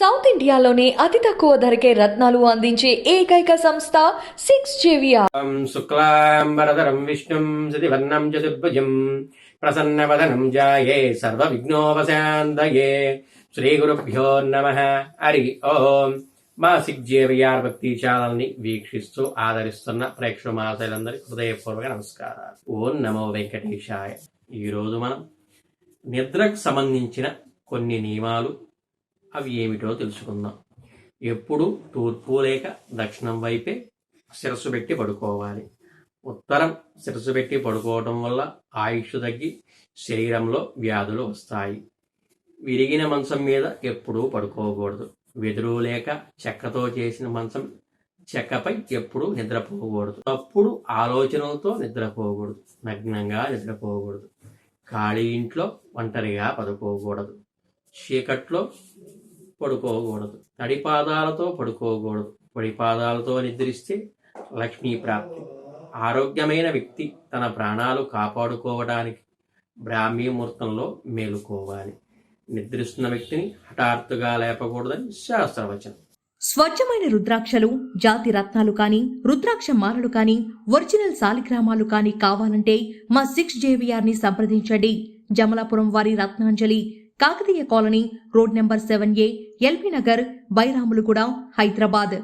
South ఇండియాలోనే అతి తక్కువ ధరకే రత్నాలు అందించే ఏకైక సంస్థ సిక్స్ జేవియర్ శుక్లాంబరధరం విష్ణుం శతివర్ణం చతుర్భుజం ప్రసన్నవదనం జాయే శ్రీ గురుభ్యోం నమ. హరి ఓం. మా సిగ్జేవిఆర్ భక్తి ఛానల్ని వీక్షిస్తూ ఆదరిస్తున్న ప్రేక్షక మాసాలందరికీ హృదయపూర్వక నమస్కారాలు. ఓం నమో వెంకటేశాయ. ఈరోజు మనం నిద్రకు సంబంధించిన కొన్ని నియమాలు అవి ఏమిటో తెలుసుకుందాం. ఎప్పుడు తూర్పు లేక దక్షిణం వైపే శిరస్సు పెట్టి పడుకోవాలి. ఉత్తరం శిరస్సు పెట్టి పడుకోవడం వల్ల ఆయుష్ తగ్గి శరీరంలో వ్యాధులు వస్తాయి. విరిగిన మంచం మీద ఎప్పుడూ పడుకోకూడదు. వెదురు లేక చెక్కతో చేసిన మంచం చెక్కపై ఎప్పుడూ నిద్రపోకూడదు. తప్పుడు ఆలోచనలతో నిద్రపోకూడదు. నగ్నంగా నిద్రపోకూడదు. ఖాళీ ఇంట్లో ఒంటరిగా పడుకోకూడదు. చీకట్లో పడుకోకూడదు. తడిపాదాలతో పడుకోకూడదు. పొడిపాదాలతో నిద్రిస్తే లక్ష్మీ ప్రాప్తి. ఆరోగ్యమైన వ్యక్తి తన ప్రాణాలు కాపాడుకోవడానికి బ్రాహ్మీ ముహూర్తంలో మేలుకోవాలి. నిద్రిస్తున్న వ్యక్తిని హఠాత్తుగా లేపకూడదని శాస్త్రవచనం. స్వచ్ఛమైన రుద్రాక్షలు జాతి రత్నాలు కానీ రుద్రాక్ష మాలలు కానీ ఒరిజినల్ సాలిగ్రామాలు కానీ కావాలంటే మా సిక్స్ జేవిఆర్ని సంప్రదించండి. జమలాపురం వారి Ratnanjali Kakatiya colony road number seven A LB Nagar Bairamalguda Hyderabad